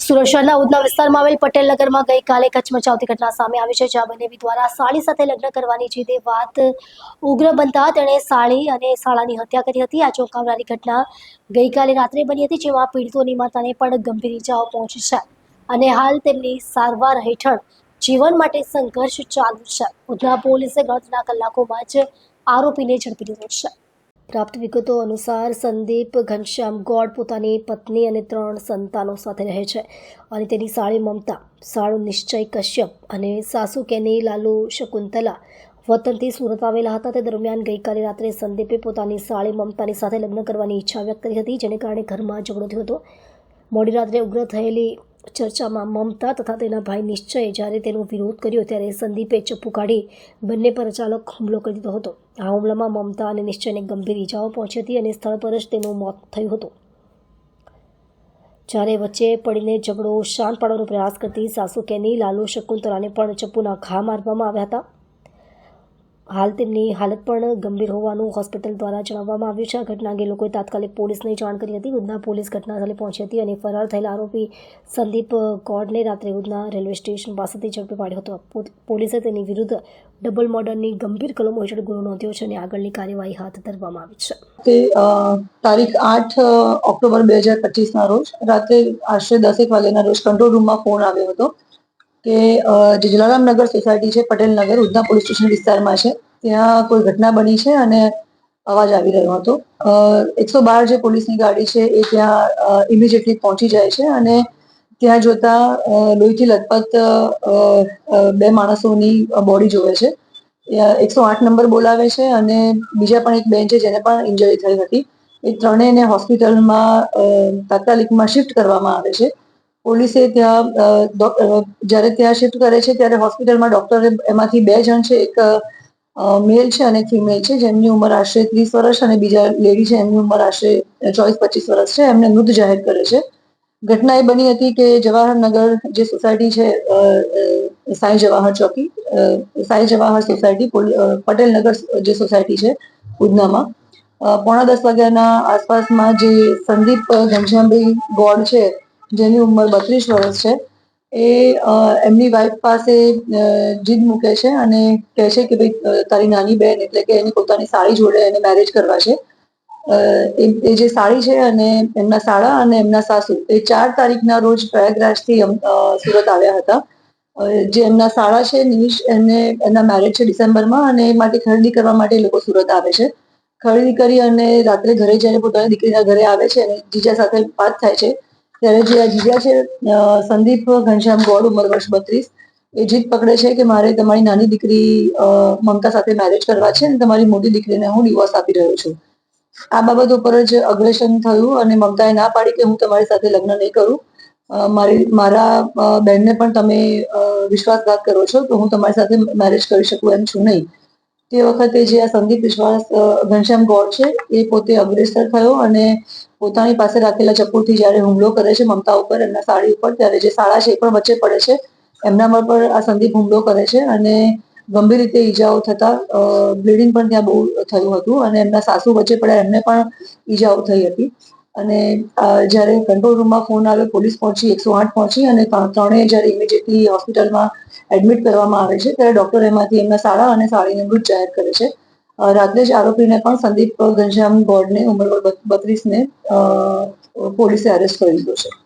સુરત શહેરના ઉધના વિસ્તારમાં આવેલ પટેલ નગરમાં ગઈકાલે કચમચાવતી ઘટના સામે આવી છે, જ્યાં બંને દ્વારા સાળી સાથે લગ્ન કરવાની જીદે વાત ઉગ્ર બનતા તેણે સાળી અને સાળાની હત્યા કરી હતી. આ ચોંકાવનારી ઘટના ગઈકાલે રાત્રે બની હતી, જેમાં પીડિતોની માતાને પણ ગંભીર ઇજાઓ પહોંચી છે અને હાલ તેમની સારવાર હેઠળ જીવન માટે સંઘર્ષ ચાલુ છે. ઉધના પોલીસે ગણતરીના કલાકોમાં જ આરોપીને ઝડપી લીધો છે. પ્રાપ્ત વિગતો અનુસાર સંદીપ ઘનશ્યામ ગોડ પોતાની પત્ની અને ત્રણ સંતાનો સાથે રહે છે અને તેની સાળી મમતા, સાળુ નિશ્ચય કશ્યપ અને સાસુ કેની લાલુ શકુંતલા વતનથી સુરત આવેલા હતા. તે દરમિયાન ગઈકાલે રાત્રે સંદીપે પોતાની સાળી મમતાની સાથે લગ્ન કરવાની ઈચ્છા વ્યક્ત કરી હતી, જેને કારણે ઘરમાં ઝઘડો થયો હતો. મોડી રાત્રે ઉગ્ર થયેલી ચર્ચામાં મમતા તથા તેના ભાઈ નિશ્ચયે જ્યારે તેનો વિરોધ કર્યો ત્યારે સંદીપે ચપ્પુ કાઢી બંને પર અચાનક હુમલો કરી દીધો હતો. આ હુમલામાં મમતા અને નિશ્ચયને ગંભીર ઇજાઓ પહોંચી હતી અને સ્થળ પર જ તેનું મોત થયું હતું. જ્યારે વચ્ચે પડીને ઝઘડો શાંત પાડવાનો પ્રયાસ કરતી સાસુ કેની, લાલુ, શકુંતલાને પણ ચપ્પુના ઘા મારવામાં આવ્યા હતા. હાલ તેમની હાલત પણ ગંભીર હોવાનું હોસ્પિટલ દ્વારા જણાવવામાં આવ્યું છે. આ ઘટના અંગે લોકોએ તાત્કાલિક પોલીસને જાણ કરી હતી. ઉધના પોલીસ ઘટનાસ્થળે પહોંચી હતી અને ફરાર થયેલા આરોપી સંદીપ ગોડને રાત્રે ઉધના રેલવે સ્ટેશન પાસેથી ઝડપી પાડ્યો હતો. પોલીસે તેની વિરુદ્ધ ડબલ મર્ડરની ગંભીર કલમો હેઠળ ગુનો નોંધ્યો છે અને આગળની કાર્યવાહી હાથ ધરવામાં આવી છે. તે તારીખ આઠ ઓક્ટોબર બે હજાર પચીસના રોજ રાત્રે આશરે દસેક વાગ્યાના રોજ કંટ્રોલ રૂમમાં ફોન આવ્યો હતો. કે અ, જલારામ નગર સોસાયટી છે પટેલ નગર ઉધના પોલીસ સ્ટેશન વિસ્તારમાં છે ત્યાં કોઈ ઘટના બની છે અને અવાજ આવી રહ્યો હતો. એકસો બાર જે પોલીસની ગાડી છે એ ત્યાં ઇમિડિયેટલી પહોંચી જાય છે અને ત્યાં જોતા લોહીથી લથપથ બે માણસોની બોડી જોવે છે. એકસો આઠ નંબર બોલાવે છે અને બીજા પણ એક બેન છે જેને પણ ઇન્જરી થઈ હતી. એ ત્રણેયને હોસ્પિટલમાં તાત્કાલિકમાં શિફ્ટ કરવામાં આવે છે. પોલીસે ત્યાં જ્યારે ત્યાં શિફ્ટ કરે છે, ત્યારે હોસ્પિટલમાં ડોક્ટરે એમાંથી બે જણ છે, એક મેલ છે અને ફિમેલ છે, જેમની ઉંમર આશરે ત્રીસ વર્ષ અને બીજા લેડી છે, એમની ઉંમર આશરે ચોવીસ, પચીસ વર્ષ છે, એમને મૃત જાહેર કરે છે. ઘટના એ બની હતી કે જવાહરનગર જે સોસાયટી છે સાંઈ જવાહર ચોકી સાંઈ જવાહર સોસાયટી પટેલનગર જે સોસાયટી છે, ઉધનામાં પોણા દસ વાગ્યાના આસપાસમાં જે સંદીપ ઘનશ્યામભાઈ ગોડ છે જેની ઉંમર બત્રીસ વર્ષ છે, એ એમની વાઈફ પાસે જીદ મૂકે છે અને કહે છે કે ભાઈ તારી નાની બહેન એટલે કે એની પોતાની સાડી જોડે એને મેરેજ કરવા છે. એ જે સાડી છે અને એમના સાળા અને એમના સાસુ, એ ચાર તારીખના રોજ પ્રયાગરાજથી સુરત આવ્યા હતા. જે એમના સાળા છે, નિમિષ એમને એમના મેરેજ છે ડિસેમ્બરમાં અને એ માટે ખરીદી કરવા માટે એ લોકો સુરત આવે છે. ખરીદી કરી અને રાત્રે ઘરે જઈને પોતાની દીકરીના ઘરે આવે છે અને જીજા સાથે વાત થાય છે. ત્યારે જે આ જીજા છે સંદીપ ઘનશ્યામ ગોળ ઉંમર વર્ષ બત્રીસ, એ જીત પકડે છે કે મારે તમારી નાની દીકરી મમતા સાથે મેરેજ કરવા છે અને તમારી મોટી દીકરીને હું ડિવોર્સ આપી રહ્યો છું. આ બાબત ઉપર જ અગ્રેશન થયું અને મમતાએ ના પાડી કે હું તમારી સાથે લગ્ન નહીં કરું. મારી, મારા બહેનને પણ તમે વિશ્વાસઘાત કરો છો તો હું તમારી સાથે મેરેજ કરી શકું એમ છું નહીં. તે વખતે જે આ સંદીપ વિશ્વાસ ઘનશ્યામ ગોળ છે, એ પોતે અગ્રેસર થયો અને પોતાની પાસે રાખેલા ચપ્પુથી જ્યારે હુમલો કરે છે મમતા ઉપર, એમના સાડી ઉપર, ત્યારે જે શાળા છે એ પણ વચ્ચે પડે છે. એમના પર આ સંદીપ હુમલો કરે છે અને ગંભીર રીતે ઈજાઓ થતા બ્લીડિંગ પણ ત્યાં બહુ થયું હતું અને એમના સાસુ વચ્ચે પડ્યા એમને પણ ઈજાઓ થઈ હતી. અને જ્યારે કંટ્રોલ રૂમમાં ફોન આવ્યો, પોલીસ પહોંચી, એકસો આઠ પહોંચી અને ત્રણે જ્યારે ઇમિડિયેટલી હોસ્પિટલમાં એડમિટ કરવામાં આવે છે, ત્યારે ડોક્ટર એમાંથી એમના શાળા અને સાળીને મૃત જાહેર કરે છે. રાત્રે જ આરોપીને પણ સંદીપ ઘનશ્યામ ગોડને ઉંમર બત્રીસને પોલીસે અરેસ્ટ કરી લીધો છે.